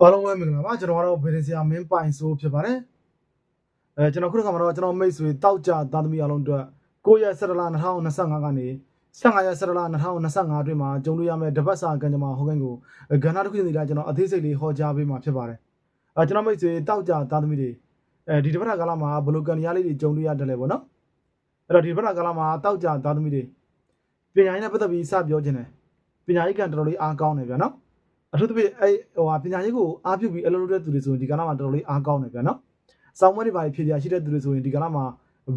အားလုံးပဲမင်္ဂလာပါကျွန်တော်ကတော့ဗေဒင်ဆရာမင်းပိုင်ဆိုးဖြစ်ပါတယ်အဲကျွန်တော်ခုနကမှတော့ကျွန်တော်မိတ်ဆွေတောက်ကြသားသမီးအားလုံးအတွက်9ရက်17လ2025ကနေ15ရက်17လ2025အတွင်းမှာကျုံလို့ရမယ့်တပတ်စာကံကြမ္မာဟောကိန်းကိုကဏ္ဍတစ်ခုစီတိုင်းကျွန်တော်အသေးစိတ်လေးဟောကြားပေးမှာဖြစ်ပါတယ်အဲကျွန်တော်မိတ်ဆွေတောက်ကြသားသမီးတွေအဲဒီတပတ်ကာလမှာဘယ်လိုကံတရားလေးတွေကျုံလို့ရတယ်လဲပေါ့နော်အဲ့တော့ဒီတပတ်ကာလမှာတောက်ကြသားသမီးတွေပညာရေးနဲ့ပတ်သက်ပြီးစပြောခြင်းတယ်ပညာရေးကံတော်တော်လေးအားကောင်းတယ်ဗျာနော် အထူးသဖြင့်အဲဟိုဟာပညာရေးကိုအားပြုပြီးအလုပ်လုပ်တဲ့သူတွေဆိုရင်ဒီကလာမှာတော်တော်လေးအားကောင်းတယ်ဗျာနော်။စောင်းမွေးတွေပါဖြည့်ပြရှိတဲ့သူတွေဆိုရင်ဒီကလာမှာ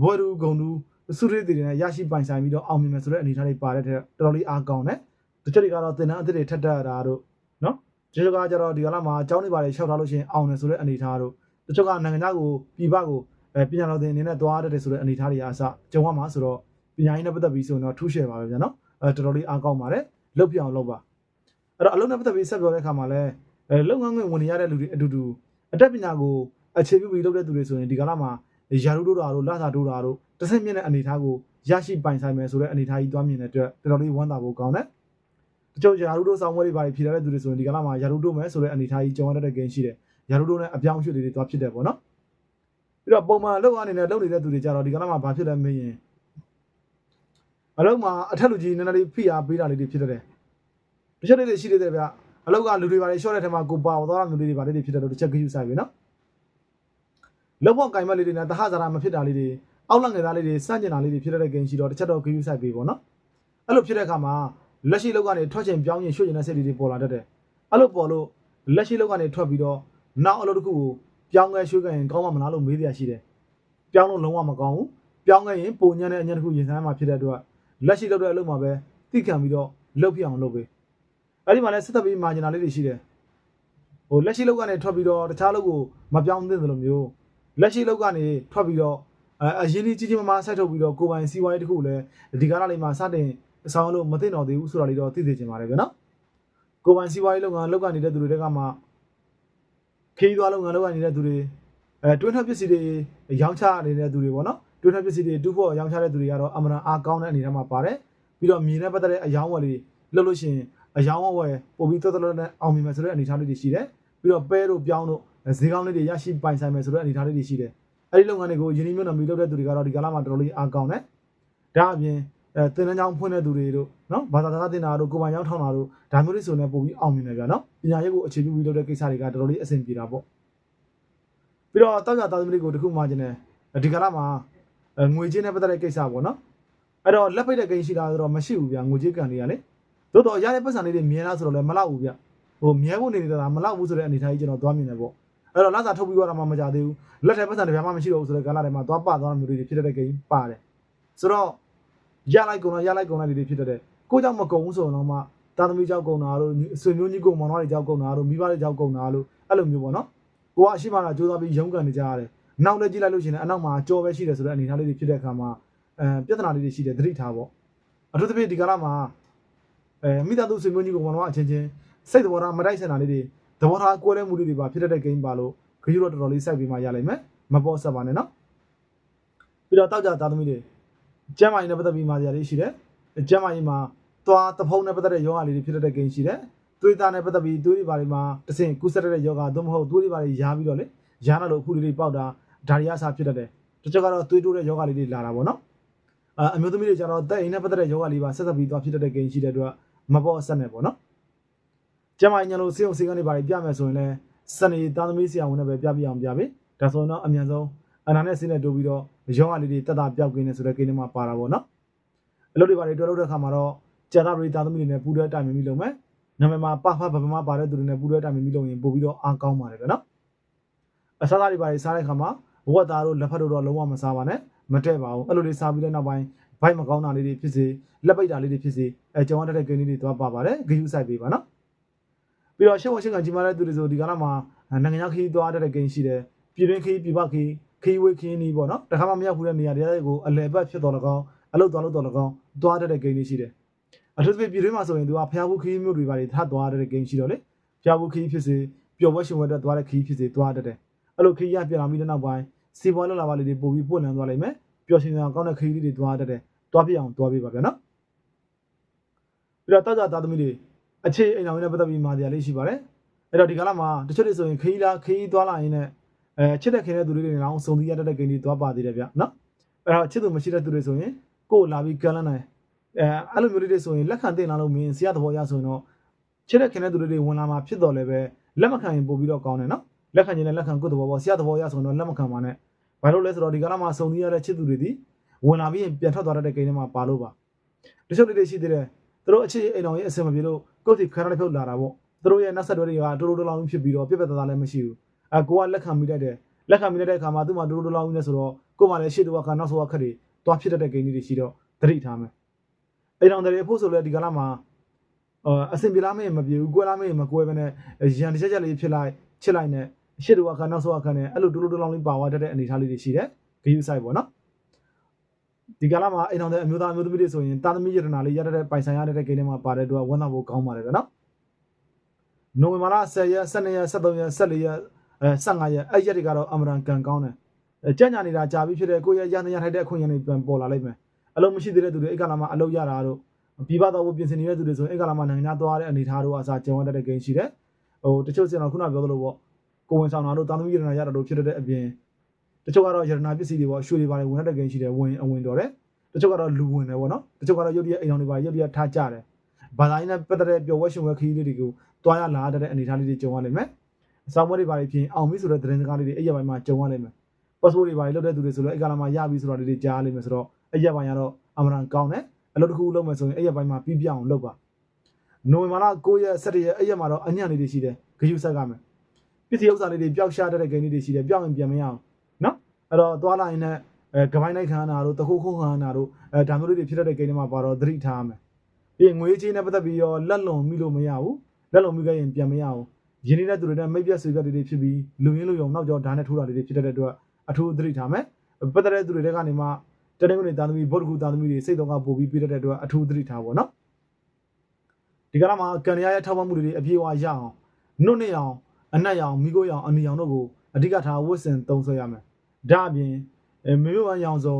ဘွဲလူဂုံလူစုရိတွေနဲ့ရရှိပိုင်ဆိုင်ပြီးတော့အောင်မြင်မယ်ဆိုတဲ့အနေအထားတွေပါတဲ့တဲ့တော်တော်လေးအားကောင်းတယ်။တချို့တွေကတော့သင်တန်းအသစ်တွေထက်တက်တာတို့နော်။တချို့ကကျတော့ဒီကလာမှာအကြောင်းတွေပါလေလျှောက်ထားလို့ရှိရင်အောင်တယ်ဆိုတဲ့အနေအထားတို့တချို့ကနိုင်ငံသားကိုပြည်ပကိုအဲပညာတော်သင်အနေနဲ့သွားတတ်တယ်ဆိုတဲ့အနေအထားတွေအားစကြုံရမှာဆိုတော့ပညာရေးနဲ့ပတ်သက်ပြီးဆိုရင်တော့ထူးရှယ်ပါပဲဗျာနော်။အဲတော်တော်လေးအားကောင်းပါတယ်။လုတ်ပြအောင်လုပ်ပါ။ အဲ့တော့အလုံးနဲ့ပတ်သက်ပြီးဆက်ပြောတဲ့အခါမှာလည်းအဲလုပ်ငန်းခွင်ဝင်နေရတဲ့လူတွေအတူတူအတတ်ပညာကိုအခြေပြုပြီးလုပ်တဲ့သူတွေဆိုရင်ဒီကာလမှာယာရုတို့တာတို့လာသာတို့တာတို့တစ်ဆင့်မြင့်တဲ့အနေအထားကိုရရှိပိုင်ဆိုင်မယ်ဆိုတဲ့အနေအထားကြီးသွားမြင်တဲ့အတွက်တော်တော်လေးဝမ်းသာဖို့ကောင်းတယ်။တချို့ယာရုတို့ဆောင်ဝဲတွေပါဖြေရတဲ့သူတွေဆိုရင်ဒီကာလမှာယာရုတို့မယ်ဆိုတဲ့အနေအထားကြီးကြုံရတဲ့ဂိမ်းရှိတယ်။ယာရုတို့နဲ့အပြောင်းအရွှေ့တွေသွားဖြစ်တယ်ပေါ့နော်။ပြီးတော့ပုံမှန်လုပ်အနေနဲ့လုပ်နေတဲ့သူတွေကြတော့ဒီကာလမှာဘာဖြစ်လဲမင်းရင်အလုံးမှာအထက်လူကြီးနည်းနည်းလေးဖိအားပေးတာလေးတွေဖြစ်တဲ့တယ်။ တချို့တွေရှိသေးတယ်ဗျ။အလောက်ကလူတွေပါလေရှော့တဲ့ထဲမှာကိုပါသွားတာမျိုးလေးတွေပါလေးတွေဖြစ်တယ်လို့တစ်ချက်ကြည့်ယူဆိုင်ပြီနော်လောက်ဖို့ကင်မက်လေးတွေနဲ့တဟဇာတာမဖြစ်တာလေးတွေအောက်လက်ငယ်သားလေးတွေစန့်ကျင်တာလေးတွေဖြစ်တဲ့ဂိမ်းရှိတော့တစ်ချက်တော့ကြည့်ယူဆိုင်ပြီပေါ့နော်အဲ့လိုဖြစ်တဲ့အခါမှာလက်ရှိလောက်ကနေထွက်ချင်ပြောင်းရင်ရွှေ့ချင်တဲ့စိတ်တွေပေါ်လာတတ်တယ်အဲ့လိုပေါ်လို့လက်ရှိလောက်ကနေထွက်ပြီးတော့နောက်အလုပ်တစ်ခုကိုပြောင်းငယ်ရွှေ့ခဲ့ရင်ကောင်းမှမလားလို့မေးပြရှိတယ်ပြောင်းလို့လုံးဝမကောင်းဘူးပြောင်းခဲ့ရင်ပုံညံ့တဲ့အညံ့တစ်ခုရင်ဆိုင်မှာဖြစ်တဲ့အတွက်လက်ရှိလောက်တဲ့အလုပ်မှာပဲတိခံပြီးတော့လုပ်ပြအောင်လုပ်ပေး အဲ့ဒီမှာလည်းစစ်သက်ပြီးမာဂျင်နာလေးတွေရှိတယ်ဟိုလက်ရှိလောက်ကနေထွက်ပြီးတော့တခြားလောက်ကိုမပြောင်းသင့်သလိုမျိုးလက်ရှိလောက်ကနေထွက်ပြီးတော့အအရင်ကြီးကြီးကြီးမားမားဆက်ထုတ်ပြီးတော့ကိုပိုင်စီးပွားရေးတစ်ခုလည်းဒီကာလလေးမှာစတင်အဆောင်လို့မသိတော့သေးဘူးဆိုတာလေးတော့သိသိချင်ပါတယ်ဗျာနော်ကိုပိုင်စီးပွားရေးလုပ်ငန်းလုပ်ကနေနေတဲ့သူတွေတက်ကမှခီးသွားလုပ်ငန်းလုပ်ကနေနေတဲ့သူတွေအဲတွင်းထွက်ပစ္စည်းတွေရောင်းချနေတဲ့သူတွေပေါ့နော်တွင်းထွက်ပစ္စည်းတွေတူဖို့ရောင်းချတဲ့သူတွေကတော့အမှန်အားကောင်းတဲ့အနေနဲ့မှာပါတယ်ပြီးတော့မြင်တဲ့ပတ်သက်တဲ့အယောင်းဝယ်လေးလုပ်လို့ရှိရင် အယောင်ဝယ်ပို့ပြီးတော်တော်နဲ့အောင်မြင်မယ်ဆိုတဲ့အနေအထားလေးတွေရှိတယ်ပြီးတော့ပဲတို့ပြောင်းတို့ဈေးကောင်းလေးတွေရရှိပိုင်ဆိုင်မယ်ဆိုတဲ့အနေအထားလေးတွေရှိတယ်အဲ့ဒီလုပ်ငန်းတွေကိုယင်းနှိမ့်မြို့နယ်မီလုပ်တဲ့သူတွေကတော့ဒီကာလမှာတော်တော်လေးအားကောင်းတယ်ဒါအပြင်အဲတင်တန်းချောင်းဖွင့်တဲ့သူတွေတို့နော်ဘာသာတရားတင်တာတို့ကိုပိုင်ချောင်းထောင်းတာတို့ဒါမျိုးတွေဆိုရင်ပို့ပြီးအောင်မြင်တယ်ဗျာနော်ပညာရေးကိုအခြေပြုပြီးလုပ်တဲ့ကိစ္စတွေကတော်တော်လေးအဆင်ပြေတာပေါ့ပြီးတော့တောက်ကြတာသမီးတွေကိုတခုမှခြင်းတယ်ဒီကာလမှာငွေချင်းနဲ့ပတ်သက်တဲ့ကိစ္စပေါ့နော်အဲ့တော့လက်ပိတ်တဲ့ကိန်းရှိတာဆိုတော့မရှိဘူးဗျာငွေချင်းကန်တွေကလေ သို့တော့ရတဲ့ပတ်စံလေးတွေမြင်လားဆိုတော့လည်းမလောက်ဘူးဗျဟိုမြဲဖို့နေနေတာမလောက်ဘူးဆိုတဲ့အနေထားကြီးကျွန်တော်သွားမြင်တယ်ပေါ့အဲ့တော့လစာထုတ်ပြီးတော့မှမကြသေးဘူးလက်ထဲပတ်စံတစ်ပြားမှမရှိတော့ဘူးဆိုတဲ့ကာလထဲမှာသွားပသွားမျိုးတွေဖြစ်တဲ့ကိန်းပါတယ်ဆိုတော့ရလိုက်ကုန်တော့ရလိုက်ကုန်လိုက်တွေဖြစ်တဲ့ကိုကြောင့်မကုန်ဘူးဆိုတော့မှတာသမီကြောက်ကုန်တာတို့ဆွေမျိုးကြီးကုန်မောင်နှမတွေကြောက်ကုန်တာတို့မိဘတွေကြောက်ကုန်တာလို့အဲ့လိုမျိုးပေါ့နော်ကိုကအရှိမလာကြိုးစားပြီးရုန်းကန်နေကြရတယ်နောက်လည်းကြည့်လိုက်လို့ရှိရင်အနောက်မှာကြောပဲရှိတယ်ဆိုတဲ့အနေထားလေးတွေဖြစ်တဲ့အခါမှာအဲပြဿနာလေးတွေရှိတယ်သတိထားပေါ့အထူးသဖြင့်ဒီကာလမှာ အဲမိသားစုဆွေမျိုးကြီးကိုဘောတော့အချင်းချင်းစိတ်သဘောထားမတိုက်ဆန်တာလေးတွေသဘောထားကွဲတဲ့မှုတွေပါဖြစ်တတ်တဲ့ game ပါလို့ခရီးတော့တော်တော်လေးစိုက်ပြီးမှရလိမ့်မယ်မပေါ်ဆက်ပါနဲ့နော်ပြီးတော့တောက်ကြသားသမီးတွေကျမ်းမာရေးနဲ့ပတ်သက်ပြီးမှရလေးရှိတယ်ကျမ်းမာရေးမှာသွားတဖုံးနဲ့ပတ်သက်တဲ့ယောဂလေးတွေဖြစ်တတ်တဲ့ game ရှိတယ်သွေးသားနဲ့ပတ်သက်ပြီးသွေးတွေပါတွေမှာတဆင့်ကူးဆက်တဲ့ယောဂသို့မဟုတ်သွေးတွေပါတွေရားပြီးတော့လေရားလာလို့အခုလေးတွေပေါက်တာဒါရီယာစာဖြစ်တတ်တယ်တချို့ကတော့သွေးတိုးတဲ့ယောဂလေးတွေလာတာပေါ့နော် အအမျိုးသမီးတွေကျတော့တက်အိမ်နဲ့ပတ်သက်တဲ့ယောဂလေးပါဆက်ဆက်ပြီးသွားဖြစ်တတ်တဲ့ game ရှိတဲ့အတွက်မပေါ်ဆက်နဲ့ပေါ့နော်ကျမညာလို့စေအောင်စေကနေပါပြမယ်ဆိုရင်လည်းစနေသားသမီးဆရာဝန်နဲ့ပဲပြပြအောင်ပြပေးဒါဆိုရင်တော့အမြန်ဆုံးအနာနဲ့စင်းနဲ့တိုးပြီးတော့ရောင်းရလေးတွေတက်တာပြောက်ကင်းနေဆိုတဲ့ကိန်းတွေမှာပါတာပေါ့နော်အလုပ်တွေပါတွေတွဲလုပ်တဲ့ခါမှာတော့ကျန်တာတွေသားသမီးတွေနဲ့ပူးတွဲတိုင်ပင်ပြီးလုပ်မယ်နာမည်မှာပဖဘဘမပါတဲ့သူတွေနဲ့ပူးတွဲတိုင်ပင်ပြီးလုပ်ရင်ပို့ပြီးတော့အားကောင်းပါတယ်ဗျနော်အစားသားတွေပါတွေစားတဲ့ခါမှာဝက်သားတို့လက်ဖက်တို့တော့လုံးဝမစားပါနဲ့ မတည့်ပါဘူးအဲ့လိုလေးစားပြီးတဲ့နောက်ပိုင်းဘိုက်မကောင်းတာလေးတွေဖြစ်စေလက်ပိတ်တာလေးတွေဖြစ်စေအဲကြောင်ရတဲ့ဂိမ်းလေးတွေသွားပါပါတယ်ဂိယူဆိုင်ပေးပါနော်ပြီးတော့ရှေ့ဝရှေ့ကကြီးမားတဲ့သူတွေဆိုဒီကနေ့မှာနိုင်ငံခီးသွားတဲ့ဂိမ်းရှိတယ်ပြည်တွင်းခီးပြည်ပခီးခီးဝေးခီးနီးပေါ့နော်တခါမှမရောက်ဘူးတဲ့နေရာတွေကိုအလဲပတ်ဖြစ်တော်လကောင်းအလုတ်သွားလို့တော်လကောင်းသွားတဲ့ဂိမ်းလေးရှိတယ်အထူးသဖြင့်ပြည်တွင်းမှာဆိုရင်သူကဖျားဘူးခီးမျိုးတွေပါတွေထပ်သွားတဲ့ဂိမ်းရှိတော့လေဖျားဘူးခီးဖြစ်စေပျော်ပွဲရှင်ဝဲတက်သွားတဲ့ခီးဖြစ်စေသွားတတ်တယ်အဲ့လိုခီးရပြန်လာပြီးတဲ့နောက်ပိုင်း စီပွားလောက်လာပါလေးတွေပို့ပြီးပို့နှံသွားလိမ့်မယ်ပျော်ရှင်စရာကောင်းတဲ့ခီးလေးတွေသွားတတ်တယ်တွားပြအောင်တွားပြပါဗျာနော်ပြီးတော့တောက်ကြသားသမီးတွေအခြေအိမ်အောင်နဲ့ပတ်သက်ပြီးမာတရားလေးရှိပါတယ်အဲအဲ့တော့ဒီကာလမှာတချို့တွေဆိုရင်ခရီးလာခရီးသွားလာရင်းနဲ့အဲချစ်တဲ့ခင်တဲ့သူတွေတွေလည်းစုံသီးရတတ်တဲ့ဂိမ်းတွေသွားပါသေးတယ်ဗျနော်အဲ့တော့ချစ်သူမရှိတဲ့သူတွေဆိုရင်ကိုယ်လာပြီးကန်လန်းနိုင်အဲအဲ့လိုမျိုးလေးတွေဆိုရင်လက်ခံတင်လာလို့မင်းဆရာသဘောရဆိုရင်တော့ချစ်တဲ့ခင်တဲ့သူတွေဝင်လာမှာဖြစ်တော်လည်းပဲလက်မခံရင်ပို့ပြီးတော့ကောင်းတယ်နော်လက်ခံရင်လည်းလက်ခံကိုယ်သဘောပေါ်ဆရာသဘောရဆိုရင်တော့လက်မခံပါနဲ့ ဘာလို့လဲဆိုတော့ဒီကာလမှာစုံသီးရတဲ့ချစ်သူတွေဒီဝင်လာပြီးရင်ပြန်ထွက်သွားတတ်တဲ့ဂိမ်းတွေမှာပါလို့ပါတချို့တွေရှိသေးတယ်သူတို့အခြေအိမ်တော်ရဲ့အဆင်မပြေလို့ကိုယ့်စီခရတဲ့ဖြုတ်လာတာပေါ့သူတို့ရဲ့နောက်ဆက်တွဲတွေကတိုးတိုးတိုးလောင်းဖြစ်ပြီးတော့ပြက်ပြက်သားသားလည်းမရှိဘူးအဲကိုကလက်ခံမိတတ်တယ်လက်ခံမိတတ်တဲ့အခါမှာသူ့မှာတိုးတိုးတိုးလောင်းနေဆိုတော့ကို့မှာလည်းရှေ့တော့ကနောက်ဆိုကခက်တွေတွားဖြစ်တတ်တဲ့ဂိမ်းတွေရှိတော့သတိထားမယ်အိမ်တော်တွေဖို့ဆိုလဲဒီကလာမှာအဆင်ပြေလားမင်းမပြေဘူးကွဲလားမင်းမကွဲဘဲနဲ့ရန်တစ်ချက်ချက်လေးဖြစ်လိုက်ချစ်လိုက်နဲ့ ရှေ့တော့ကနောက်ဆိုကခက်နဲ့အဲ့လိုတိုးတိုးတိုးလောင်းလေးပါသွားတတ်တဲ့အနေအထားလေးတွေရှိတယ်ဂိမ်းဆိုင်ပေါ့နော်ဒီကလာမှာအိမ်တော်တဲ့အမျိုးသားအမျိုးသမီးတွေဆိုရင်တာသမီရတနာလေးရတဲ့ပိုင်ဆိုင်ရတဲ့ဂိမ်းတွေမှာပါတဲ့အတွက်ဝန်သားဖို့ကောင်းပါတယ်ဗျနော်နိုဝင်ဘာလ10ရက်12ရက်13ရက်14ရက်အဲ15ရက်အဲ့ရက်တွေကတော့အမရန်ကန်ကောင်းတယ်အဲကြံ့ညာနေတာကြာပြီဖြစ်တဲ့ကိုယ့်ရဲ့ရန်ရထိုက်တဲ့အခွင့်အရေးတွေပြန်ပေါ်လာလိမ့်မယ်အလုံးမရှိသေးတဲ့သူတွေအဲ့ကလာမှာအလုပ်ရတာတို့ပြည်ပတော့ပြင်ဆင်နေတဲ့သူတွေဆိုရင်အဲ့ကလာမှာနိုင်ငံသားသွားတဲ့အနေအထားတို့အစားကျန်ဝတ်တဲ့ဂိမ်းရှိတယ်ဟိုတချို့စင်တော့ခုနပြောသလိုပေါ့ ကိုဝင်ဆောင်တာတို့တာသမီရတနာရတာတို့ဖြစ်တဲ့အပြင်တချို့ကတော့ရတနာပစ္စည်းတွေပေါ့ရွှေတွေပါတယ်ဝင်တဲ့ဂိမ်းရှိတယ်ဝင်အဝင်တော်တယ်တချို့ကတော့လူဝင်တယ်ပေါ့နော်တချို့ကတော့ရုပ်တရက်အိမ်တော်တွေပါရုပ်တရက်ထားကြတယ်ဘာသာရေးနဲ့ပတ်သက်တဲ့ပျော်ဝဲရှင်ဝဲခရီးလေးတွေကိုတွားရလာတဲ့အနေအထားလေးတွေကြုံရလိမ့်မယ်။အဆောင်မွေးတွေပါလိမ့်ဖြင့်အောင်ပြီဆိုတဲ့သတင်းစကားလေးတွေအဲ့ရပိုင်းမှာကြုံရလိမ့်မယ်။ passport တွေပါလိမ့်လုပ်တဲ့သူတွေဆိုတော့အဲ့ကလာမှာရပြီဆိုတာလေးတွေကြားလိမ့်မယ်ဆိုတော့အဲ့ရပိုင်းကတော့အမှန်ကောင်းတယ်။အလုပ်တစ်ခုလုပ်မယ်ဆိုရင်အဲ့ရပိုင်းမှာပြီးပြအောင်လုပ်ပါ။နိုဝင်ဘာလ9ရက်17ရက်အဲ့ရမှာတော့အညံ့လေးတွေရှိတယ်။ဂယူဆက်ကမယ်။ ပစ္စည်းဥစ္စာလေးတွေပျောက်ရှားတဲ့ဂိမ်းလေးတွေရှိတယ်။ပျောက်ရင်ပြန်မရအောင်နော်။အဲ့တော့သွားလာရင်လည်းအဲကပိုင်းလိုက်ခံရတာတို့တခုခုခံရတာတို့အဲဒါမျိုးလေးတွေဖြစ်တဲ့ဂိမ်းတွေမှာပါတော့သတိထားရမယ်။ပြီးရင်ငွေချင်းနဲ့ပတ်သက်ပြီးတော့လက်လွန်မိလို့မရဘူး။လက်လုံမိခဲ့ရင်ပြန်မရအောင်ရင်းနေတဲ့သူတွေနဲ့မိတ်ပြက်ဆွေပြက်တွေဖြစ်ပြီးလူရင်းလူယုံနောက်ကျော်ဓာတ်နဲ့ထိုးတာတွေဖြစ်တဲ့အတွက်အထူးသတိထားမယ်ပတ်သက်တဲ့သူတွေကနေမှတနေ့ကနေတာသမီဗုဒ္ဓဂုတာသမီတွေစိတ်တော့ကပို့ပြီးပြတဲ့အတွက်အထူးသတိထားပါတော့ဒီကရမှာကန်ရရဲ့ထောက်ပံ့မှုတွေအပြည့်အဝရအောင်နှုတ်နဲ့အောင် အနက်ရောင်မိကိုရောင်အနီရောင်တို့ကိုအဓိကထားဝတ်ဆင်သုံးဆွဲရမယ်ဒါအပြင်မေမေပန်းရောင်စုံ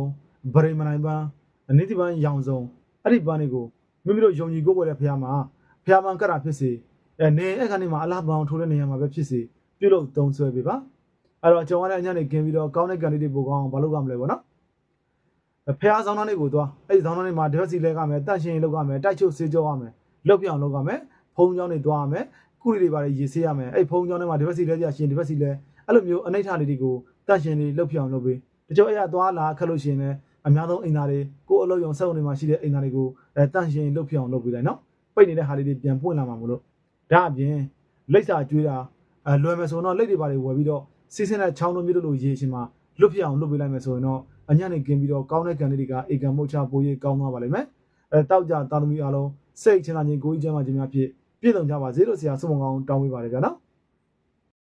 ဗရိမနိုင်ပန်းအနိတိပန်းရောင်စုံအဲ့ဒီပန်းတွေကိုမိမိတို့ယုံကြည်ကိုယ်ွယ်တဲ့ဖះမှာဖះမှန်ကတာဖြစ်စေအဲနေအဲ့ကနေမှအလားပေါင်းထိုးတဲ့နေရာမှာပဲဖြစ်စေပြုလုပ်သုံးဆွဲပေးပါအဲ့တော့ကျွန်တော်လည်းအညနေကင်းပြီးတော့ကောင်းတဲ့ကန်လေးတွေပို့ကောင်းအောင်မလုပ်ရမလဲပေါ့နော်ဖះဆောင်သားလေးကိုသွားအဲ့ဒီဆောင်သားလေးမှာတစ်ဖက်စီလဲကမယ်တန့်ရှင်းလုပ်ရမယ်တိုက်ချုပ်ဆေးကြောရမယ်လှုပ်ပြအောင်လုပ်ရမယ်ဖုံးချောင်းတွေသွားရမယ် ကုရီတွေပါရေဆေးရမယ်အဲ့ဖုံးချောင်းထဲမှာတစ်ဖက်စီလဲကြရှင်တစ်ဖက်စီလဲအဲ့လိုမျိုးအနိဋ္ဌာလေးတွေကိုတန့်ရှင်းလေးလှုပ်ပြအောင်လုပ်ပေးတချို့အဲ့ရသွားလာခက်လို့ရှိရင်လည်းအများဆုံးအိမ်သားတွေကိုအလုပ်ရုံစက်ရုံတွေမှာရှိတဲ့အိမ်သားတွေကိုအဲတန့်ရှင်းလှုပ်ပြအောင်လုပ်ပေးလိုက်နော်ပိတ်နေတဲ့ဟာလေးတွေပြန်ပွင့်လာမှာမလို့ဒါအပြင်လိပ်စာကျွေးတာအဲလွယ်မယ်ဆိုတော့လိပ်တွေပါတွေဝယ်ပြီးတော့စီးစင်းတဲ့ချောင်းလိုမျိုးတို့လိုရေရှင်မှာလွတ်ပြအောင်လွတ်ပေးလိုက်မယ်ဆိုရင်တော့အညံ့နေกินပြီးတော့ကောင်းတဲ့ကန်တွေကအေကံမုတ်ချပိုးရေးကောင်းသွားပါလိမ့်မယ်အဲတောက်ကြတာသမီအားလုံးစိတ်ချမ်းသာခြင်းကိုယ်ကြီးချမ်းသာခြင်းများဖြင့် ပြည့်စုံကြပါစေလို့ဆရာဆုမကောင်းတောင်းပေးပါရကြနော်